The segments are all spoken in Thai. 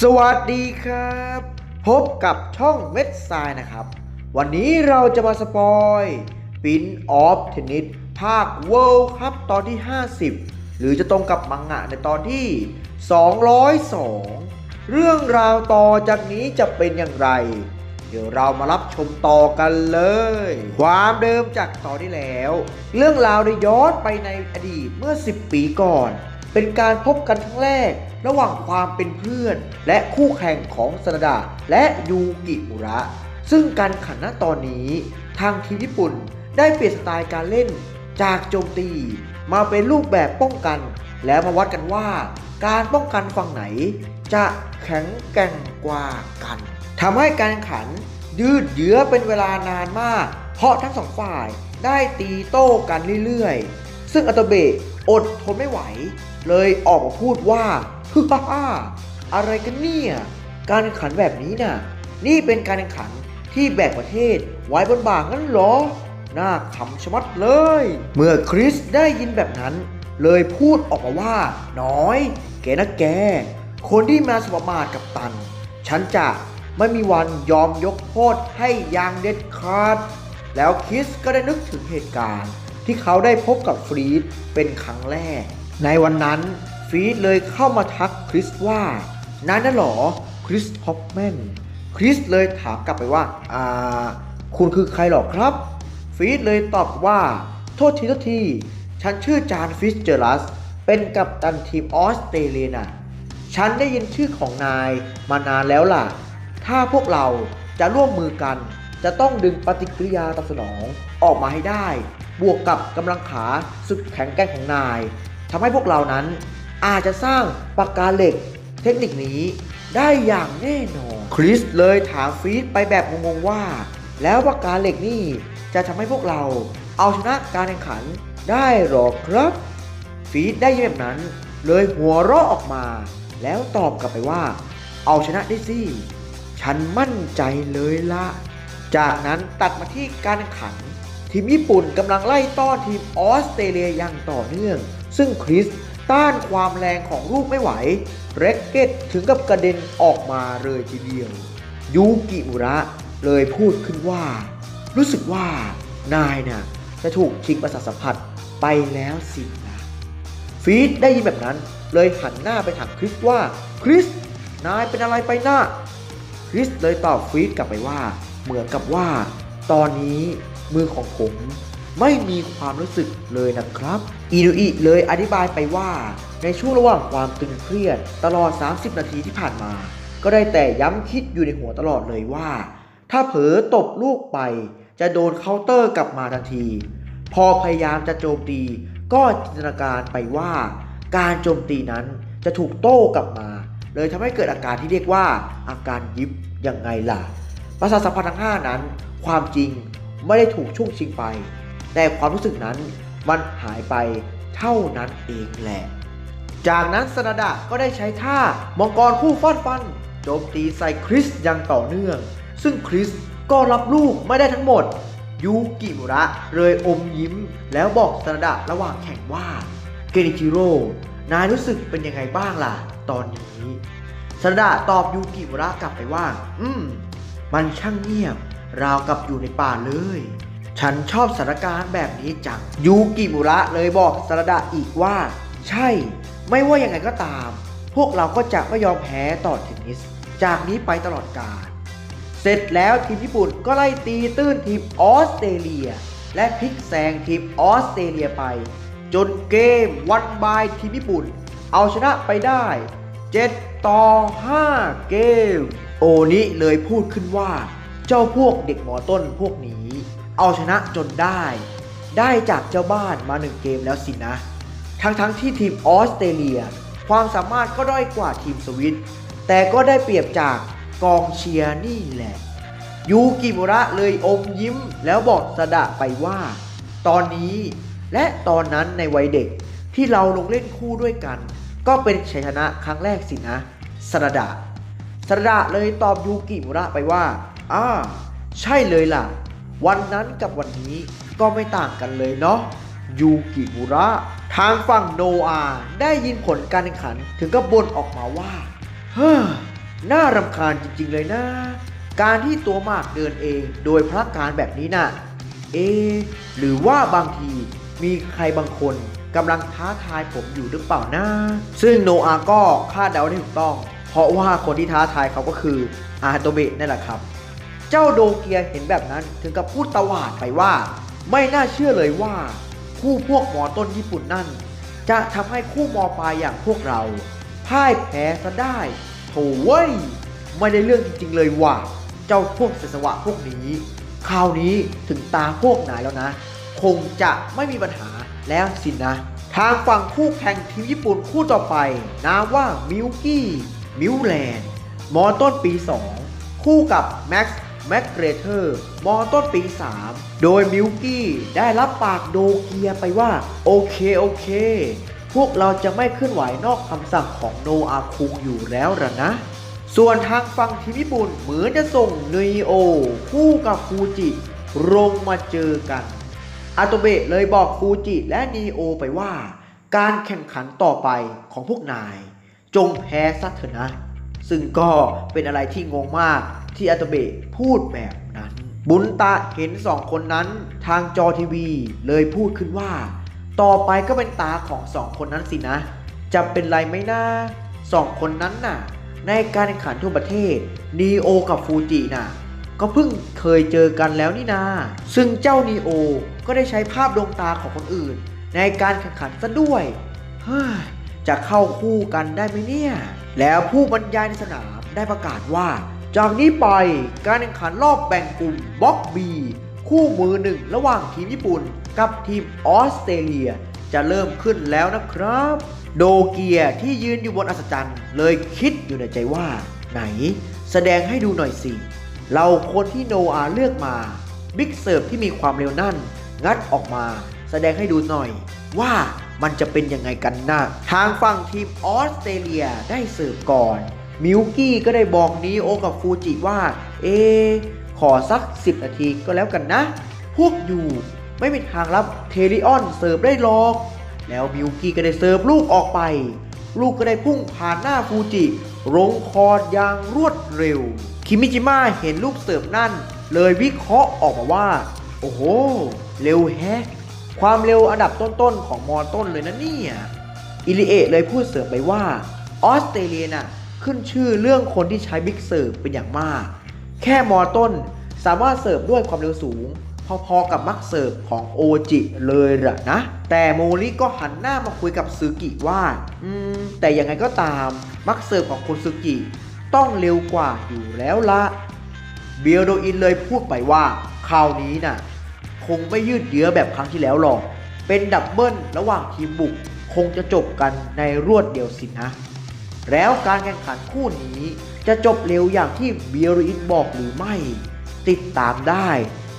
สวัสดีครับ พบกับช่องเม็ดทรายนะครับ วันนี้เราจะมาสปอยปินออฟเทนนิสภาค World ครับตอนที่ 50 หรือจะตรงกับมังงะในตอนที่ 202 เรื่องราวต่อจากนี้จะเป็นอย่างไร เดี๋ยวเรามารับชมต่อกันเลย ความเดิมจากตอนที่แล้ว เรื่องราวได้ย้อนไปในอดีตเมื่อ 10 ปีก่อน เป็นการพบกันครั้งแรก ระหว่างความเป็นเพื่อน และคู่แข่งของสนาดาและยูกิอุระ ซึ่งการขันณตอนนี้ ทางทีมญี่ปุ่นได้เปลี่ยนสไตล์การเล่น จากโจมตี มาเป็นรูปแบบป้องกัน แล้วมาวัดกันว่า การป้องกันฝั่งไหน จะแข็งแกร่งกว่ากันทำให้การขันยืดเยื้อเป็นเวลานานมาก เพราะทั้งสองฝ่ายได้ตีโต้กันเรื่อยๆ ซึ่งอัตโตเบะอดทนไม่ไหว เลยออกมาพูดว่าฮึฮ่าฮ่าอะไรกันเนี่ย การแข่งขันแบบนี้น่ะ นี่เป็นการแข่งขันที่แบกประเทศไว้บนบ่างั้นหรอ น่าขำชะมัดเลย เมื่อคริสได้ยินแบบนั้น เลยพูดออกมาว่า น้อย แกนะแก คนที่มาสบประมาทกับตัน ฉันจะไม่มีวันยอมยกโทษให้อย่างเด็ดขาด แล้วคริสก็ได้นึกถึงเหตุการณ์ที่เขาได้พบกับฟรีดเป็นครั้งแรก ในวันนั้นฟรีดเลยเข้ามาทักคริสว่านายน่ะหรอคริสฮอปแมนคริสเลยถามกลับไปว่า อ่า คุณคือใครหรอครับ ฟีดเลยตอบว่า โทษทีโทษที ฉันชื่อจานฟิสเจอรัส เป็นกัปตันทีมออสเตรเลียน่ะ ฉันได้ยินชื่อของนายมานานแล้วล่ะ ถ้าพวกเราจะร่วมมือกัน จะต้องดึงปฏิกิริยาตอบสนองออกมาให้ได้ บวกกับกำลังขาสุดแข็งแกร่งของนาย ทำให้พวกเรานั้นอาจจะสร้างปากกาเหล็กเทคนิคนี้ได้อย่างแน่นอน คริสเลยถามฟีดไปแบบงงๆว่า แล้วปากกาเหล็กนี่จะทำให้พวกเราเอาชนะการแข่งขันได้หรอครับ ฟีดได้ยินแบบนั้น เลยหัวเราะออกมา แล้วตอบกลับไปว่า เอาชนะได้สิฉันมั่นใจเลยละจากนั้นตัดมาที่การแข่งขัน ทีมญี่ปุ่นกำลังไล่ต้อนทีมออสเตรเลียอย่างต่อเนื่อง ซึ่งคริสต้านความแรงของลูกไม่ไหว เร็กเก็ตถึงกับกระเด็นออกมาเลยทีเดียว ยูกิอุระเลยพูดขึ้นว่า รู้สึกว่านายน่ะจะถูกชิงประสาทสัมผัสไปแล้วสินะฟีดได้ยินแบบนั้นเลยหันหน้าไปถามคริสว่าคริสนายเป็นอะไรไปหน้าคริสเลยตอบฟีดกลับไปว่า เหมือนกับว่า ตอนนี้มือของผม ไม่มีความรู้สึกเลยนะครับ อินุอิเลยอธิบายไปว่า ในช่วงระหว่างความตึงเครียดตลอด 30 นาทีที่ผ่านมา ก็ได้แต่ย้ำคิดอยู่ในหัวตลอดเลยว่า ถ้าเผลอตบลูกไป จะโดนเคาน์เตอร์กลับมาทันที พอพยายามจะโจมตี ก็จินตนาการไปว่า การโจมตีนั้นจะถูกโต้กลับมา เลยทำให้เกิดอาการที่เรียกว่า อาการยิบยังไงล่ะประสาทสัมผัสทั้ง5นั้น ความจริงไม่ได้ถูกช่งชิงไป แต่ความรู้สึกนั้นมันหายไปเท่านั้นเองแหละ จากนั้นสนาดะก็ได้ใช้ท่ามังกรคู่ฟาดฟันโจมตีใส่คริสอย่างต่อเนื่อง ซึ่งคริสก็รับลูกไม่ได้ทั้งหมด ยูกิมุระเลยอมยิ้ม แล้วบอกสนาดะระหว่างแข่งว่า เกนิจิโร่นายรู้สึกเป็นยังไงบ้างล่ะ ตอนนี้สนาดะตอบยูกิมุระกลับไปว่า อืม มันช่างเงียบ ราวกับอยู่ในป่าเลย ฉันชอบสถานการณ์แบบนี้จัง ยูกิมุระเลยบอกสารดะอีกว่า ใช่ ไม่ว่ายังไงก็ตาม พวกเราก็จะไม่ยอมแพ้ต่อเทนนิส จากนี้ไปตลอดกาลเสร็จแล้วทีมญี่ปุ่นก็ไล่ตีตื้นทีมออสเตรเลีย และพลิกแซงทีมออสเตรเลียไป จนเกมวันบายทีมญี่ปุ่น เอาชนะไปได้ 7 ต่อ 5 เกม โอนิเลยพูดขึ้นว่า เจ้าพวกเด็กหมอต้นพวกนี้ เอาชนะจนได้ ได้จากเจ้าบ้านมาหนึ่งเกมแล้วสินะ ทั้งทั้งๆที่ทีมออสเตรเลีย ความสามารถก็ด้อยกว่าทีมสวิตแต่ก็ได้เปรียบจากกองเชียร์นี่แหละ ยูกิมุระเลยอมยิ้มแล้วบอกสดะไปว่า ตอนนี้และตอนนั้นในวัยเด็กที่เราลงเล่นคู่ด้วยกัน ก็เป็นชัยชนะครั้งแรกสินะสระดะสระดะเลยตอบยูกิมุระไปว่าอ่าใช่เลยล่ะ วันนั้นกับวันนี้ก็ไม่ต่างกันเลยเนาะยูกิมุระทางฝั่งโนอาได้ยินผลการแข่งขันถึงกับบ่นออกมาว่า เฮ้อ น่ารำคาญจริงๆเลยนะ การที่ตัวมากเดินเองโดยพละการแบบนี้น่ะ เอ หรือว่าบางทีมีใครบางคนกำลังท้าทายผมอยู่หรือเปล่านะ ซึ่งโนอาก็คาดเดาได้ถูกต้อง เพราะว่าคนที่ท้าทายเขาก็คืออาโตเบะนั่นแหละครับ เจ้าโดเกียเห็นแบบนั้นถึงกับพูดตวาดไปว่า ไม่น่าเชื่อเลยว่า คู่พวกหมอต้นญี่ปุ่นนั่น จะทำให้คู่มอปลายอย่างพวกเราพ่ายแพ้ซะได้โถเว้ย ไม่ได้เรื่องจริงๆเลยว่ะเจ้าพวกเสสวะพวกนี้ คราวนี้ถึงตาพวกนายแล้วนะ คงจะไม่มีปัญหาแล้วสินะ ทางฝั่งคู่แข่งทีมญี่ปุ่นคู่ต่อไปนามว่ามิวกี้มิวแลนด์มอต้นปี 2 คู่กับแม็กซ์ แม็กเกรเทอร์มอต้นปี 3 โดยมิวกี้ได้รับปากโดเกียไปว่า โอเค โอเค พวกเราจะไม่เคลื่อนไหวนอกคำสั่งของโนอาคุงอยู่แล้วล่ะนะ ส่วนทางฝั่งทีมญี่ปุ่นเหมือนจะส่งเนโอ คู่กับฟูจิลงมาเจอกัน อาโตเบะเลยบอกฟูจิและนีโอไปว่า การแข่งขันต่อไปของพวกนาย จงแพ้ซัเถอะนะ ซึ่งก็เป็นอะไรที่งงมาก ที่อาตเบะพูดแบบนั้น บุญตะเห็นสองคนนั้นทางจอทีวี เลยพูดขึ้นว่า ต่อไปก็เป็นตาของสองคนนั้นสินะ จะเป็นไรไหมนะสองคนนั้นน่ะ ในการแข่งขันทั่วประเทศนีโอกับฟูจิน่ะ ก็เพิ่งเคยเจอกันแล้วนี่นา ซึ่งเจ้านีโอก็ได้ใช้ภาพดวงตาของคนอื่น ในการแข่งขันซะด้วยเฮ้ยจะเข้าคู่กันได้ไหมเนี่ย แล้วผู้บรรยายในสนามได้ประกาศว่า จากนี้ไปการแข่งขันรอบแบ่งกลุ่มบล็อกบีคู่มือหนึ่งระหว่างทีมญี่ปุ่น กับทีมออสเตรเลีย จะเริ่มขึ้นแล้วนะครับ โดเกียที่ยืนอยู่บนอัศจรรย์ เลยคิดอยู่ในใจว่า ไหน แสดงให้ดูหน่อยสิ เราคนที่โนอาเลือกมาบิ๊กเสิร์ฟที่มีความเร็วนั่น งัดออกมา แสดงให้ดูหน่อย ว่ามันจะเป็นยังไงกันนะทางฝั่งทีมออสเตรเลียได้เสิร์ฟก่อน มิวกี้ก็ได้บอกนีโอกับฟูจิว่า เอ ขอสัก 10 นาทีก็แล้วกันนะ พวกอยู่ไม่มีทางรับเทริออนเสิร์ฟได้หรอก แล้วมิวกี้ก็ได้เสิร์ฟลูกออกไป ลูกก็ได้พุ่งผ่านหน้าฟูจิลงคอร์ดอย่างรวดเร็ว คิมิจิมะเห็นลูกเสิร์ฟนั่น เลยวิเคราะห์ออกมาว่า โอ้โห เร็วแฮะ ความเร็วอันดับต้นๆของมอต้นเลยนะเนี่ย อิลิเอะเลยพูดเสริมไปว่า ออสเตรเลียน่ะ ขึ้นชื่อเรื่องคนที่ใช้บิ๊กเสิร์ฟเป็นอย่างมาก แค่มอต้นสามารถเสิร์ฟด้วยความเร็วสูง พอๆกับมักเสิร์ฟของโอจิเลยล่ะนะ แต่โมริก็หันหน้ามาคุยกับซึกิว่าอืมแต่ยังไงก็ตามมักเสิร์ฟของคุณซึกิต้องเร็วกว่าอยู่แล้วละเบียโดอินเลยพูดไปว่าคราวนี้น่ะคงไม่ยืดเยื้อแบบครั้งที่แล้วหรอก เป็นดับเบิลระหว่างทีมบุก คงจะจบกันในรวดเดียวสินะ แล้วการแข่งขันคู่นี้จะจบเร็วอย่างที่เบียรินบอกหรือไม่ ติดตามได้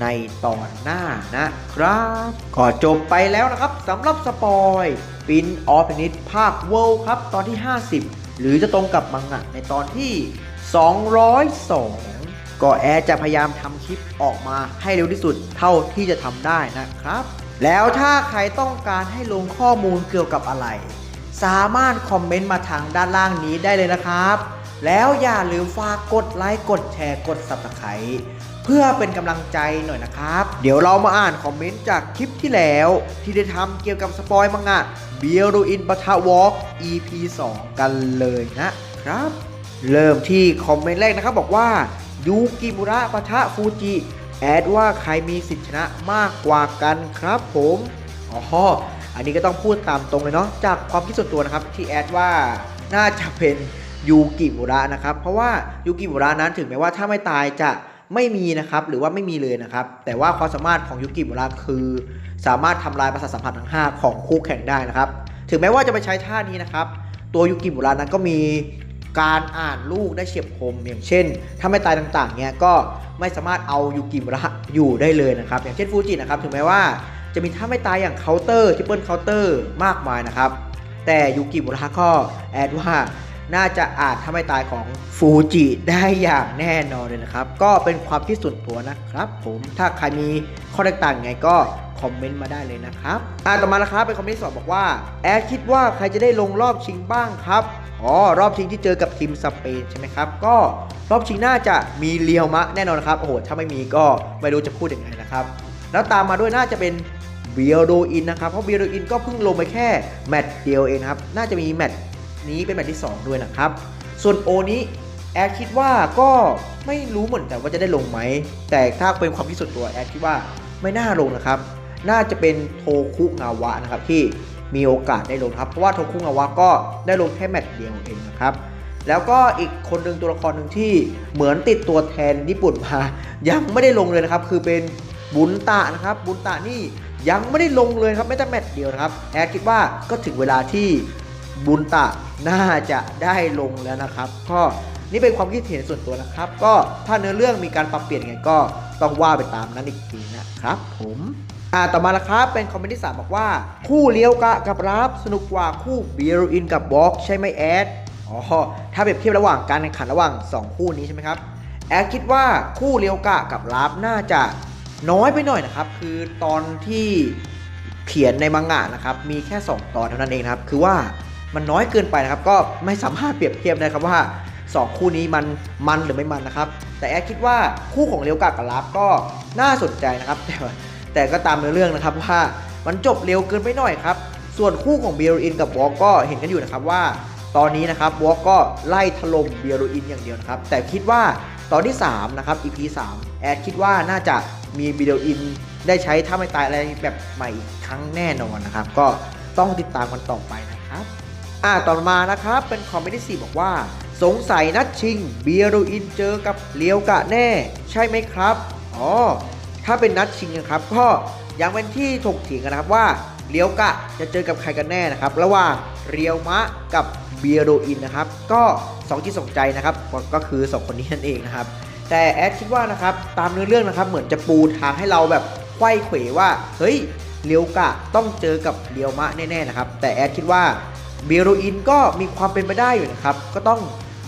ในตอนหน้านะครับก็จบไปแล้วนะครับสำหรับสปอยปินออฟนิตภาคเวิลด์ครับตอนที่ 50 หรือจะตรงกับมังงะในตอนที่ 202 ก็แอร์จะพยายามทำคลิปออกมาให้เร็วที่สุดเท่าที่จะทำได้นะครับ แล้วถ้าใครต้องการให้ลงข้อมูลเกี่ยวกับอะไร สามารถคอมเมนต์มาทางด้านล่างนี้ได้เลยนะครับ แล้วอย่าลืมฝากกดไลค์กดแชร์กด subscribe เพื่อเป็นกำลังใจหน่อยนะครับ เดี๋ยวเรามาอ่านคอมเมนต์จากคลิปที่แล้ว ที่ได้ทำเกี่ยวกับสปอยมังงะเบียรูอินปะทะวอล์ก EP 2 กันเลยนะครับ เริ่มที่คอมเมนต์แรกนะครับบอกว่ายูกิมุระปะทะฟูจิแอดว่าใครมีสิทธิชนะมากกว่ากันครับผมอ๋อ อันนี้ก็ต้องพูดตามตรงเลยเนาะจากความคิดส่วนตัวนะครับที่แอดว่าน่าจะเป็นยูกิมุระนะครับ เพราะว่ายูกิมุระนั้นถึงแม้ว่าถ้าไม่ตายจะไม่มีนะครับหรือว่าไม่มีเลยนะครับ แต่ว่าความสามารถของยูกิมุระคือ สามารถทำลายประสาทสัมผัสทั้ง 5 ของคู่แข่งได้นะครับ ถึงแม้ว่าจะไปใช้ท่านี้นะครับ ตัวยูกิมุระนั้นก็มีการอ่านลูกได้เฉียบคมอย่างเช่น ถ้าไม่ตายต่างๆเนี่ยก็ไม่สามารถเอายูกิมุระอยู่ได้เลยนะครับ อย่างเช่นฟูจินะครับถึงแม้ว่า จะมีท่าไม่ตายอย่างเคาน์เตอร์ทิปเปิลเคาน์เตอร์มากมายนะครับ แต่ยูกิมุระก็แอดว่าน่าจะอาจท่าไม่ตายของฟูจิได้อย่างแน่นอนเลยนะครับ ก็เป็นความคิดส่วนตัวนะครับ ผมถ้าใครมีข้อแตกต่างไงก็คอมเมนต์มาได้เลยนะครับอ่าต่อมานะครับเป็นคอมเมนต์สองบอกว่า แอดคิดว่าใครจะได้ลงรอบชิงบ้างครับอ๋อรอบชิงที่เจอกับทีมสเปนใช่ไหมครับ ก็รอบชิงน่าจะมีเลียวมะแน่นอนครับโอ้โหถ้าไม่มีก็ไม่รู้จะพูดยังไงนะครับ แล้วตามมาด้วยน่าจะเป็น เบียโดอินนะครับ เพราะเบียโดอินก็เพิ่งลงไปแค่แมตช์เดียวเองครับ น่าจะมีแมตช์นี้เป็นแมตช์ที่สองด้วยนะครับ ส่วนโอนี้แอดคิดว่าก็ไม่รู้เหมือนกันว่าจะได้ลงไหม แต่ถ้าเป็นความคิดส่วนตัวแอดคิดว่าไม่น่าลงนะครับ น่าจะเป็นโทคุงาวะนะครับที่มีโอกาสได้ลงครับ เพราะว่าโทคุงาวะก็ได้ลงแค่แมตช์เดียวเองนะครับแล้วก็อีกคนหนึ่งตัวละครหนึ่งที่เหมือนติดตัวแทนญี่ปุ่นมา ยังไม่ได้ลงเลยนะครับ คือเป็นบุนตะนะครับ บุนตะนี่ ยังไม่ได้ลงเลยครับแม้แต่แมตช์เดียวนะครับแอดคิดว่าก็ถึงเวลาที่บุนตะน่าจะได้ลงแล้วนะครับ ก็นี่เป็นความคิดเห็นส่วนตัวนะครับ ก็ถ้าเนื้อเรื่องมีการปรับเปลี่ยนยังไงก็ต้องว่าไปตามนั้นอีกทีนะครับ ผมอ่าต่อมาละครับเป็นคอมเมนต์ที่สามบอกว่า คู่เลี้ยวกะกับรับสนุกกว่าคู่เบียร์อินกับบล็อกใช่ไหมแอดอ๋อถ้าเปรียบเทียบระหว่างการแข่งขันระหว่าง 2 คู่นี้ใช่ไหมครับแอดคิดว่าคู่เรียวกะกับลาฟน่าจะ น้อยไปหน่อยนะครับ คือตอนที่เขียนในมังงะนะครับ มีแค่ 2 ตอนเท่านั้นเองนะครับ คือว่ามันน้อยเกินไปนะครับ ก็ไม่สามารถเปรียบเทียบได้ครับว่า 2 คู่นี้มันมันหรือไม่มันนะครับ แต่แอดคิดว่าคู่ของเรียวกะกับลาฟก็น่าสนใจนะครับ แต่แต่ก็ตามเนื้อเรื่องนะครับว่ามันจบเร็วเกินไปหน่อยครับ ส่วนคู่ของเบลอินกับวอลก็เห็นกันอยู่นะครับว่า ตอนนี้นะครับวอลก็ไล่ถล่มเบียรอินอย่างเดียวนะครับ แต่คิดว่า ตอนที่ 3 นะครับ EP 3 แอดคิดว่าน่าจะมีเบียโรอินได้ใช้ท่าไม่ตายอะไรแบบใหม่อีกครั้งแน่นอนนะครับ ก็ต้องติดตามกันต่อไปนะครับอ่าต่อมานะครับเป็นคอมเมนต์ที่บอกว่า สงสัยนัดชิงเบียโรอินเจอกับเลียวกะแน่ ใช่ไหมครับอ๋อถ้าเป็นนัดชิงนะครับก็ยังเป็นที่ถกเถียงกันนะครับว่า เลียวกะจะเจอกับใครกันแน่นะครับ ระหว่างเรียวมะกับเบียโรอินนะครับ ก็สองที่สองใจนะครับ ก็คือ2คนนี้นั่นเองนะครับ แต่แอดคิดว่านะครับตามเนื้อเรื่องนะครับ เหมือนจะปูทางให้เราแบบไขว้เขวว่า เฮ้ยเลียวกะต้องเจอกับเรียวมะแน่ๆนะครับ แต่แอดคิดว่าเบียโรอินก็มีความเป็นไปได้อยู่นะครับ ก็ต้อง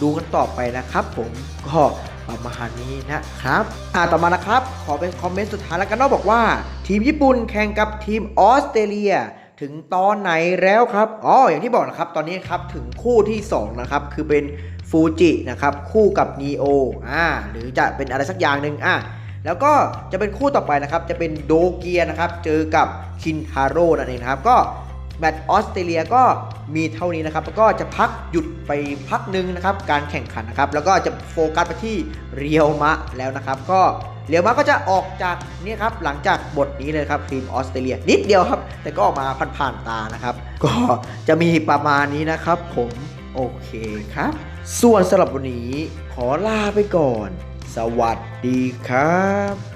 ดูกันต่อไปนะครับ ผมก็ ประมาณนี้นะครับ อ่าต่อมานะครับ ขอเป็นคอมเมนต์สุดท้ายแล้วกันเนาะบอกว่า ทีมญี่ปุ่นแข่งกับทีมออสเตรเลียถึงตอนไหนแล้วครับ อ๋อ อย่างที่บอกนะครับ ตอนนี้ครับถึงคู่ที่ 2 นะครับ คือเป็นฟูจินะครับ คู่กับนีโออ่า หรือจะเป็นอะไรสักอย่างหนึ่งอ่าแล้วก็จะเป็นคู่ต่อไปนะครับ จะเป็นโดเกียนะครับ เจอกับคินทาโร่นั่นเองครับ ก็ แมตช์ออสเตรเลียก็มีเท่านี้นะครับแล้วก็จะพักหยุดไปพักหนึ่งนะครับการแข่งขันนะครับ แล้วก็จะโฟกัสไปที่เรียวมะแล้วนะครับ ก็เรียวมะก็จะออกจากนี่ครับหลังจากบทนี้เลยครับทีมออสเตรเลียนิดเดียวครับ แต่ก็ออกมาผ่านๆตานะครับ ก็จะมีประมาณนี้นะครับ ผมโอเคครับ ส่วนสำหรับวันนี้ขอลาไปก่อน สวัสดีครับ